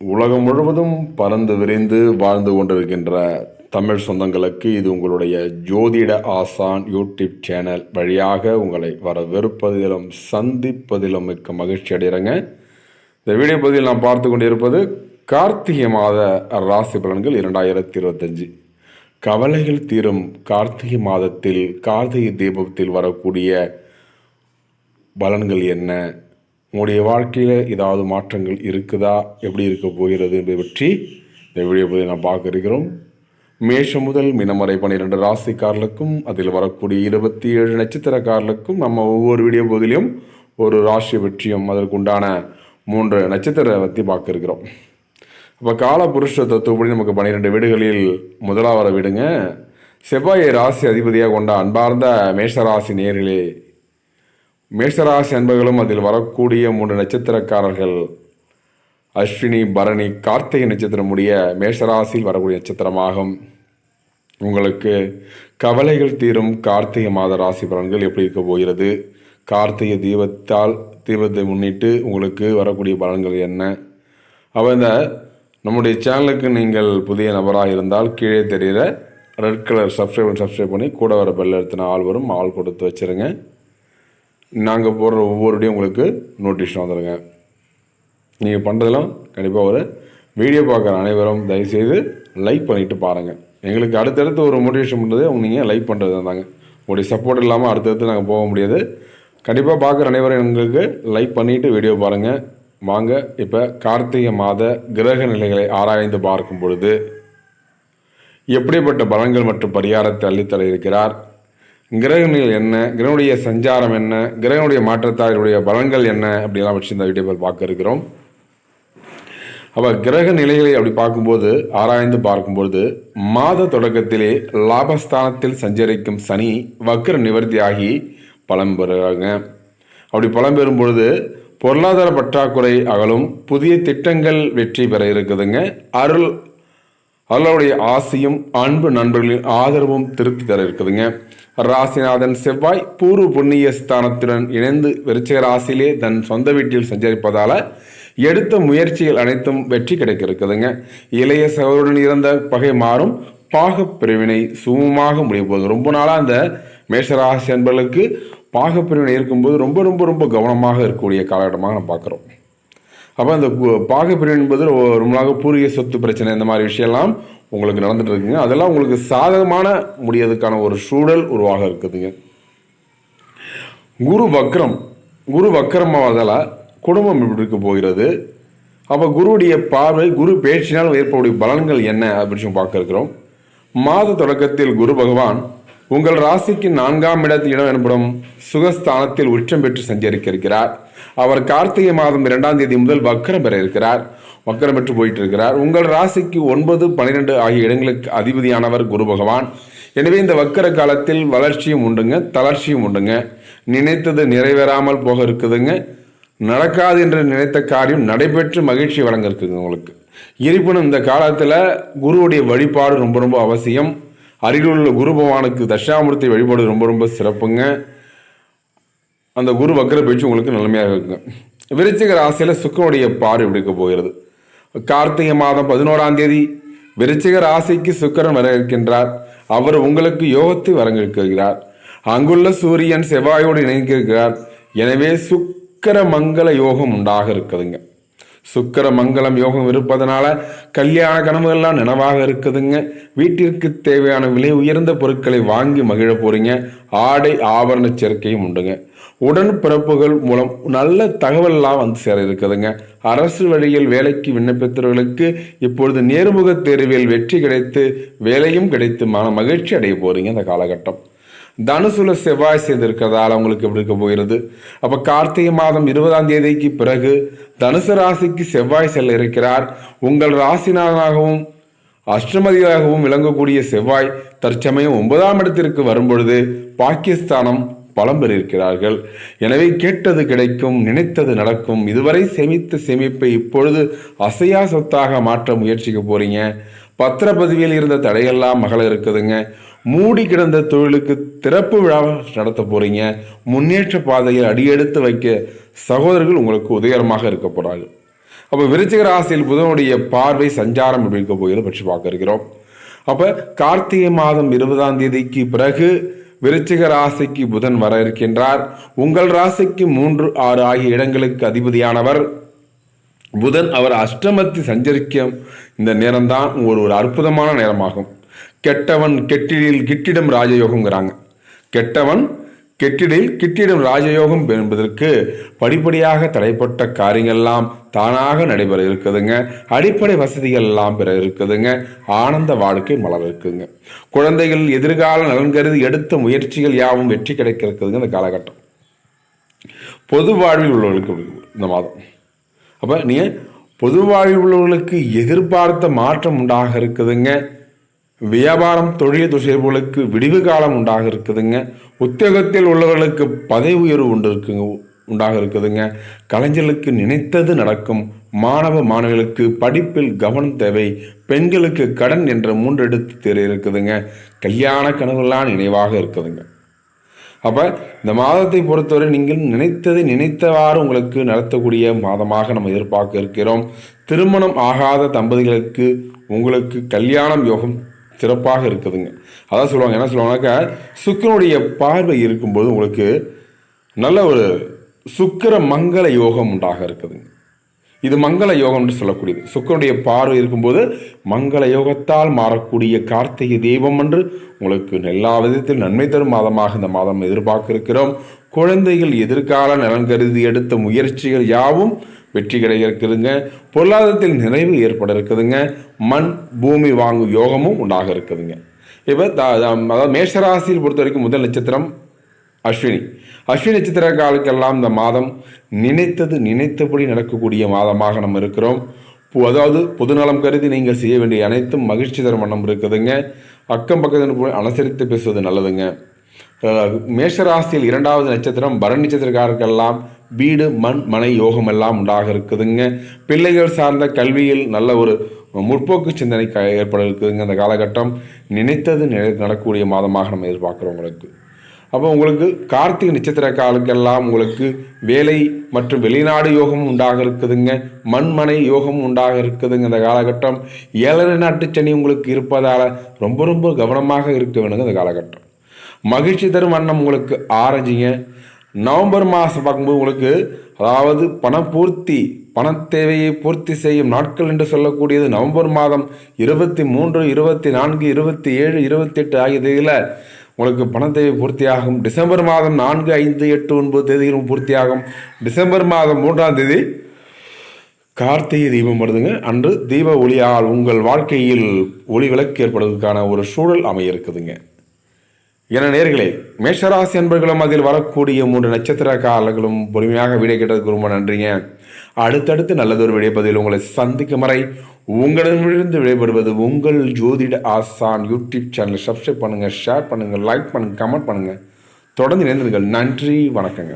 உலகம் முழுவதும் பறந்து விரைந்து வாழ்ந்து கொண்டிருக்கின்ற தமிழ் சொந்தங்களுக்கு இது உங்களுடைய ஜோதிட ஆசான் யூடியூப் சேனல் வழியாக உங்களை வரவிருப்பதிலும் சந்திப்பதிலும் மிக்க மகிழ்ச்சி அடைகிறேங்க. இந்த வீடியோ பகுதியில் நாம் பார்த்து கொண்டிருப்பது கார்த்திகை மாத ராசி பலன்கள் இரண்டாயிரத்தி இருபத்தஞ்சு கவலைகள் தீரும் கார்த்திகை மாதத்தில் கார்த்திகை தீபத்தில் வரக்கூடிய பலன்கள் என்ன? உங்களுடைய வாழ்க்கையில் ஏதாவது மாற்றங்கள் இருக்குதா? எப்படி இருக்க போகிறது என்பதை பற்றி இந்த வீடியோ பகுதியில் நாம் பார்க்க இருக்கிறோம். மேஷம் முதல் மினமறை பன்னிரெண்டு ராசிக்காரர்களுக்கும் அதில் வரக்கூடிய இருபத்தி ஏழு நட்சத்திரக்காரர்களுக்கும் நம்ம ஒவ்வொரு வீடியோ பகுதியிலும் ஒரு ராசி வெற்றியும் அதற்குண்டான மூன்று நட்சத்திர பற்றி பார்க்க இருக்கிறோம். அப்போ கால புருஷ தத்துவப்படி நமக்கு பன்னிரெண்டு வீடுகளில் முதலாக வர வீடுங்க. செவ்வாயை ராசி அதிபதியாக கொண்ட அன்பார்ந்த மேஷராசி நேர்களே மேஷராசி அன்பர்களும் அதில் வரக்கூடிய மூன்று நட்சத்திரக்காரர்கள் அஸ்வினி பரணி கார்த்திகை நட்சத்திரம் உடைய மேஷராசியில் வரக்கூடிய நட்சத்திரமாகும். உங்களுக்கு கவலைகள் தீரும் கார்த்திகை மாத ராசி பலன்கள் எப்படி இருக்க போகிறது? கார்த்திகை தீபத்தால் தீபத்தை முன்னிட்டு உங்களுக்கு வரக்கூடிய பலன்கள் என்ன? அவ இந்த நம்முடைய சேனலுக்கு நீங்கள் புதிய நபராக இருந்தால் கீழே தெரிகிற ரெட் கலர் சப்ஸ்கிரைப் சப்ஸ்கிரைப் பண்ணி கூட வர பெல் எடுத்தின ஆள் வரும் ஆள் கொடுத்து வச்சுருங்க. நாங்கள் போடுற ஒவ்வொரு உங்களுக்கு நோட்டிஃபிகேஷன் வந்துடுங்க நீங்கள் பண்ணுறதெல்லாம் கண்டிப்பாக ஒரு வீடியோ பார்க்குற அனைவரும் தயவுசெய்து லைக் பண்ணிவிட்டு பாருங்கள் எங்களுக்கு அடுத்தடுத்து ஒரு மோட்டிவேஷன் பண்ணுறது அவங்க நீங்கள் லைக் பண்ணுறது தாங்க உங்களுடைய சப்போர்ட் இல்லாமல் அடுத்தடுத்து நாங்கள் போக முடியாது. கண்டிப்பாக பார்க்குற அனைவரும் எங்களுக்கு லைக் பண்ணிவிட்டு வீடியோ பாருங்கள் வாங்க இப்போ கார்த்திகை மாத கிரக நிலைகளை ஆராய்ந்து பார்க்கும் பொழுது எப்படிப்பட்ட பலன்கள் மற்றும் பரிகாரத்தை அள்ளித்தர இருக்கிறார்? கிரகங்கள் என்ன? கிரகனுடைய சஞ்சாரம் என்ன? கிரகனுடைய மாற்றத்தாருடைய பலன்கள் என்ன? அப்படிலாம் வச்சு இந்த வீடியோவில் பார்க்க இருக்கிறோம். அப்போ கிரக நிலைகளை அப்படி பார்க்கும்போது ஆராய்ந்து பார்க்கும்போது மாத தொடக்கத்திலே லாபஸ்தானத்தில் சஞ்சரிக்கும் சனி வக்ர நிவர்த்தியாகி பலம் பெறுறாங்க அப்படி பலம் பெறும் பொழுது பொருளாதார பற்றாக்குறை அகலும் புதிய திட்டங்கள் வெற்றி பெற இருக்குதுங்க. அருள் அல்லாவுடைய ஆசையும் அன்பு நண்பர்களின் ஆதரவும் திருப்தி தர இருக்குதுங்க ராசிநாதன் செவ்வாய் பூர்வ புண்ணிய ஸ்தானத்துடன் இணைந்து விருச்சிக ராசியிலே தன் சொந்த வீட்டில் சஞ்சரிப்பதால் எடுத்த முயற்சிகள் அனைத்தும் வெற்றி கிடைக்க இருக்குதுங்க இளைய சகோதரன் இருந்த பகை மாறும். பாகப்பிரிவினை சுமமாக முடிய போகுது. ரொம்ப நாளாக அந்த மேஷராசி என்பர்களுக்கு பாகப்பிரிவினை இருக்கும்போது ரொம்ப ரொம்ப ரொம்ப கவனமாக இருக்கக்கூடிய காலகட்டமாக நம்ம பார்க்குறோம். அப்போ அந்த பாகப்பிரிவு என்பது ரொம்ப நாளாக பூர்வீக சொத்து பிரச்சனை இந்த மாதிரி விஷயம்லாம் உங்களுக்கு நடந்துட்டு இருக்குங்க. அதெல்லாம் உங்களுக்கு சாதகமான முடியதுக்கான ஒரு சூழல் உருவாக இருக்குதுங்க. குரு வக்ரம் குரு வக்ரமாவதால் குடும்பம் இப்படி இருக்க போகிறது. அப்போ குருவுடைய பார்வை குரு பேச்சினால் ஏற்படக்கூடிய பலன்கள் என்ன அப்படின்னு பார்க்க இருக்கிறோம். மாத தொடக்கத்தில் குரு பகவான் உங்கள் ராசிக்கு நான்காம் இடத்தில் இடம் எனப்படும் சுகஸ்தானத்தில் உச்சம் பெற்று சஞ்சரிக்க இருக்கிறார் அவர் கார்த்திகை மாதம் இரண்டாம் தேதி முதல் வக்கரம் பெற இருக்கிறார். வக்கரம் பெற்று போயிட்டு இருக்கிறார் உங்கள் ராசிக்கு ஒன்பது பன்னிரெண்டு ஆகிய இடங்களுக்கு அதிபதியானவர் குரு பகவான். எனவே இந்த வக்கர காலத்தில் வளர்ச்சியும் உண்டுங்க தளர்ச்சியும் உண்டுங்க. நினைத்தது நிறைவேறாமல் போக இருக்குதுங்க. நடக்காது என்று நினைத்த காரியம் நடைபெற்று மகிழ்ச்சி வழங்க இருக்குங்க உங்களுக்கு. இருப்பினும் இந்த காலத்தில் குருவுடைய வழிபாடு ரொம்ப ரொம்ப அவசியம். அருகில் உள்ள குரு பகவானுக்கு தட்சிணாமூர்த்தி வழிபாடு ரொம்ப ரொம்ப சிறப்புங்க. அந்த குரு வக்கர பேச்சு உங்களுக்கு நிலைமையாக இருக்குங்க. விருச்சிக ராசியில் சுக்கரனுடைய பார் இருக்க போகிறது? கார்த்திகை மாதம் பதினோராம் தேதி விருச்சிக ராசிக்கு சுக்கரன் வர இருக்கின்றார். அவர் உங்களுக்கு யோகத்தை வரங்கிருக்கிறார் அங்குள்ள சூரியன் செவ்வாயோடு இணைந்திருக்கிறார். எனவே சுக்கர மங்கள யோகம் உண்டாக இருக்குதுங்க சுக்கர மங்களம் யோகம் இருப்பதனால கல்யாண கனவுகள்லாம் நினைவாக இருக்குதுங்க. வீட்டிற்கு தேவையான விலை உயர்ந்த பொருட்களை வாங்கி மகிழ போறீங்க. ஆடை ஆபரண சேர்க்கையும் உண்டுங்க. உடன் பிறப்புகள் மூலம் நல்ல தகவல்லாம் வந்து சேர இருக்குதுங்க. அரசு வழியில் வேலைக்கு விண்ணப்பித்தவர்களுக்கு இப்பொழுது நேர்முக தேர்வில் வெற்றி கிடைத்து வேலையும் கிடைத்து மன மகிழ்ச்சி அடைய போறீங்க இந்த காலகட்டம். தனுசுல செவ்வாய் செய்திருக்கிறதால உங்களுக்கு எப்படி இருக்க போகிறது? அப்ப கார்த்திகை மாதம் இருபதாம் தேதிக்கு பிறகு தனுசு ராசிக்கு செவ்வாய் செல்ல இருக்கிறார். உங்கள் ராசிநாதனாகவும் அஷ்டமதியாகவும் விளங்கக்கூடிய செவ்வாய் தற்சமயம் ஒன்பதாம் இடத்திற்கு வரும்பொழுது பாகிஸ்தானம் பலம் பெறிருக்கிறார்கள் எனவே கேட்டது கிடைக்கும் நினைத்தது நடக்கும். இதுவரை சேமித்த சேமிப்பை இப்பொழுது அசையா சொத்தாக மாற்ற முயற்சிக்க போறீங்க. பத்திரப்பதிவில் இருந்த தடையெல்லாம் மகள இருக்குதுங்க. மூடி கிடந்த தொழிலுக்கு திறப்பு விழா நடத்த போகிறீங்க முன்னேற்ற பாதையில் அடியெடுத்து வைக்க சகோதரர்கள் உங்களுக்கு உதயகரமாக இருக்க போகிறாங்க அப்போ விருச்சிக ராசியில் புதனுடைய பார்வை சஞ்சாரம் எப்படி இருக்க போகிறது பற்றி பார்க்க இருக்கிறோம். அப்போ கார்த்திகை மாதம் இருபதாம் தேதிக்கு பிறகு விருச்சிக ராசிக்கு புதன் வர இருக்கின்றார். உங்கள் ராசிக்கு மூன்று ஆறு ஆகிய இடங்களுக்கு அதிபதியானவர். புதன் அவர் அஷ்டமத்தி சஞ்சரிக்கும் இந்த நேரம்தான் ஒரு ஒரு அற்புதமான நேரமாகும். கெட்டவன் கெட்டிடில் கிட்டிடம் ராஜயோகங்கிறாங்க கெட்டவன் கெட்டிடில் கிட்டிடம் ராஜயோகம் என்பதற்கு படிப்படியாக தடைப்பட்ட காரியங்கள்லாம் தானாக நடைபெற இருக்குதுங்க. அடிப்படை வசதிகள் எல்லாம் பெற இருக்குதுங்க. ஆனந்த வாழ்க்கை மலர் இருக்குதுங்க குழந்தைகள் எதிர்கால நலன் கருதி எடுத்த முயற்சிகள் யாவும் வெற்றி கிடைக்க இருக்குதுங்க இந்த காலகட்டம். பொது வாழ்வில் உள்ளவர்களுக்கு இந்த மாதம். அப்போ நீங்கள் பொது வாழ்வுள்ளவர்களுக்கு எதிர்பார்த்த மாற்றம் உண்டாக இருக்குதுங்க. வியாபாரம் தொழில் செய்பவர்களுக்கு விடிவு காலம் உண்டாக இருக்குதுங்க. உத்தியோகத்தில் உள்ளவர்களுக்கு பதவி உயர்வு உண்டு இருக்குங்க உண்டாக இருக்குதுங்க. கலைஞர்களுக்கு நினைத்தது நடக்கும். மாணவ மாணவிகளுக்கு படிப்பில் கவனம் தேவை. பெண்களுக்கு கடன் என்ற மூன்று எடுத்து தேர் இருக்குதுங்க. கல்யாண கனவுலாம் நினைவாக இருக்குதுங்க. அப்போ இந்த மாதத்தை பொறுத்தவரை நீங்கள் நினைத்ததை நினைத்தவாறு உங்களுக்கு நடத்தக்கூடிய மாதமாக நம்ம எதிர்பார்க்க இருக்கிறோம். திருமணம் ஆகாத தம்பதிகளுக்கு உங்களுக்கு கல்யாணம் யோகம் சிறப்பாக இருக்குதுங்க. அதான் சொல்லுவாங்க என்ன சொல்லுவாங்கனாக்கா சுக்கரனுடைய பார்வை இருக்கும்போது உங்களுக்கு நல்ல ஒரு சுக்கிர மங்கள யோகம் உண்டாக இருக்குதுங்க. இது மங்கள யோகம்னு சொல்லக்கூடியது. சுக்கரனுடைய பார்வை இருக்கும்போது மங்கள யோகத்தால் மாறக்கூடிய கார்த்திகை தெய்வம் என்று உங்களுக்கு எல்லா விதத்தில் நன்மை தரும் மாதமாக இந்த மாதம் எதிர்பார்க்க இருக்கிறோம் குழந்தைகள் எதிர்கால நலன் கருதி எடுத்த முயற்சிகள் யாவும் வெற்றி கிடைக்க இருக்குதுங்க பொருளாதாரத்தில் நிறைவு ஏற்பட இருக்குதுங்க. மண் பூமி வாங்கும் யோகமும் உண்டாக இருக்குதுங்க. இப்போ அதாவது மேஷராசியில் பொறுத்த வரைக்கும் முதல் நட்சத்திரம் அஸ்வினி. அஸ்வினி நட்சத்திரக்காலுக்கெல்லாம் இந்த மாதம் நினைத்தது நினைத்தபடி நடக்கக்கூடிய மாதமாக நம்ம இருக்கிறோம். அதாவது பொதுநலம் கருதி நீங்கள் செய்ய வேண்டிய அனைத்தும் மகிழ்ச்சி தரும் வண்ணம் இருக்குதுங்க. அக்கம் பக்கத்தில் போய் அனுசரித்து பேசுவது நல்லதுங்க. மேஷராசியில் இரண்டாவது நட்சத்திரம் பரண் நட்சத்திரக்காரருக்கெல்லாம் வீடு மண் மனை யோகம் எல்லாம் உண்டாக இருக்குதுங்க. பிள்ளைகள் சார்ந்த கல்வியில் நல்ல ஒரு முற்போக்கு சிந்தனை ஏற்பட இருக்குதுங்க. அந்த காலகட்டம் நினைத்தது நடக்கக்கூடிய மாதமாக நம்ம எதிர்பார்க்குறோம் உங்களுக்கு. அப்போ உங்களுக்கு கார்த்திகை நட்சத்திரக்காலுக்கெல்லாம் உங்களுக்கு வேலை மற்றும் வெளிநாடு யோகம் உண்டாக இருக்குதுங்க மண்மனை யோகம் உண்டாக இருக்குதுங்க இந்த காலகட்டம். ஏழரை நாட்டு சனி உங்களுக்கு இருப்பதால் ரொம்ப ரொம்ப கவனமாக இருக்க வேணுங்க இந்த காலகட்டம். மகிழ்ச்சி தரும் வண்ணம் உங்களுக்கு ஆரஞ்சுங்க. நவம்பர் மாதம் பார்க்கும்போது உங்களுக்கு அதாவது பணப்பூர்த்தி பண தேவையை பூர்த்தி செய்யும் நாட்கள் என்று சொல்லக்கூடியது நவம்பர் மாதம் இருபத்தி மூன்று இருபத்தி நான்கு இருபத்தி ஏழு இருபத்தி எட்டு ஆகியதில் உங்களுக்கு பணத் தேவை பூர்த்தியாகும். டிசம்பர் மாதம் நான்கு ஐந்து எட்டு ஒன்பது தேதிகளும் பூர்த்தியாகும். டிசம்பர் மாதம் மூன்றாம் தேதி கார்த்திகை தீபம் வருதுங்க. அன்று தீப ஒளியால் உங்கள் வாழ்க்கையில் ஒளி விளக்கு ஏற்படுவதற்கான ஒரு சூழல் அமைய இருக்குதுங்க என நேர்களே மேஷராசி அன்பர்களும் அதில் வரக்கூடிய மூன்று நட்சத்திர காலங்களும் பொறுமையாக வீடியோ கேட்டதுக்கு ரொம்ப நன்றிங்க. அடுத்தடுத்து நல்லதொரு விடைப்பதில் உங்களை சந்திக்கும் வரை உங்களிடமிருந்து விடைபெறுவது உங்கள் ஜோதிட ஆசான் யூடியூப் சேனலை சப்ஸ்கிரைப் பண்ணுங்கள் ஷேர் பண்ணுங்கள் லைக் பண்ணுங்கள் கமெண்ட் பண்ணுங்கள் தொடர்ந்து இணைந்திருங்கள். நன்றி வணக்கங்க.